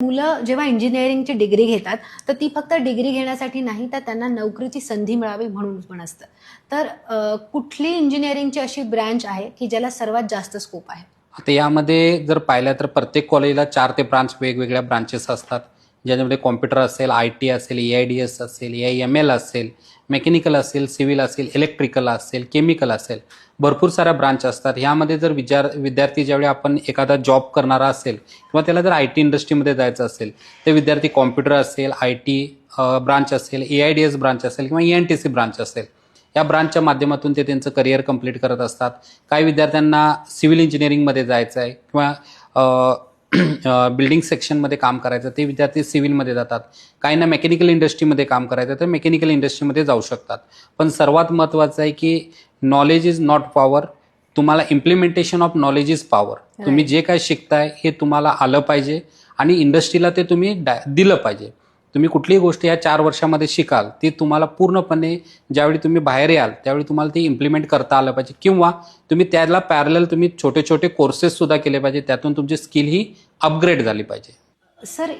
मुलं जेव्हा इंजिनिअरिंगची डिग्री घेतात तर ती फक्त डिग्री घेण्यासाठी नाही तर त्यांना नोकरीची संधी मिळावी म्हणून पण असतं. तर कुठली इंजिनिअरिंगची अशी ब्रँच आहे की ज्याला सर्वात जास्त स्कोप आहे? आता यामध्ये जर पाहिलं तर प्रत्येक कॉलेजला चार ते ब्रांच वेगवेगळ्या ब्रांचेस असतात. ज्याच्यामध्ये कॉम्प्युटर असेल आय टी असेल ए आय डी एस असेल ए आय एम एल असेल मेकॅनिकल असेल सिव्हिल असेल इलेक्ट्रिकल असेल केमिकल असेल भरपूर साऱ्या ब्रांच असतात. ह्यामध्ये जर विचार विद्यार्थी ज्यावेळी आपण एखादा जॉब करणारा असेल किंवा त्याला जर आय टी इंडस्ट्रीमध्ये जायचं असेल ते विद्यार्थी कॉम्प्युटर असेल आय टी ब्रांच असेल A I D S branch असेल किंवा E N T C branch असेल या ब्रांचच्या माध्यमातून ते त्यांचं करिअर कंप्लीट करत असतात. काही विद्यार्थ्यांना सिव्हिल इंजिनिअरिंगमध्ये जायचं आहे किंवा बिल्डिंग सेक्शनमध्ये काम करायचं ते विद्यार्थी सिव्हिलमध्ये जातात. काहींना मेकॅनिकल इंडस्ट्रीमध्ये काम करायचं तर मेकॅनिकल इंडस्ट्रीमध्ये जाऊ शकतात. पण सर्वात महत्त्वाचं आहे की नॉलेज इज नॉट पॉवर तुम्हाला implementation of knowledge is power तुम्ही जे काय शिकताय हे तुम्हाला आलं पाहिजे आणि इंडस्ट्रीला ते तुम्ही दिलं पाहिजे. तुम्ही कुठलीही गोष्ट या चार वर्षामध्ये शिकाल ती तुम्हाला पूर्णपणे ज्यावेळी तुम्ही बाहेर याल त्यावेळी तुम्हाला ती इम्प्लिमेंट करता आलं पाहिजे. किंवा तुम्ही त्याला पॅरल तुम्ही छोटे छोटे कोर्सेस सुद्धा केले पाहिजे त्यातून तुमची स्किल ही अपग्रेड झाली पाहिजे. सर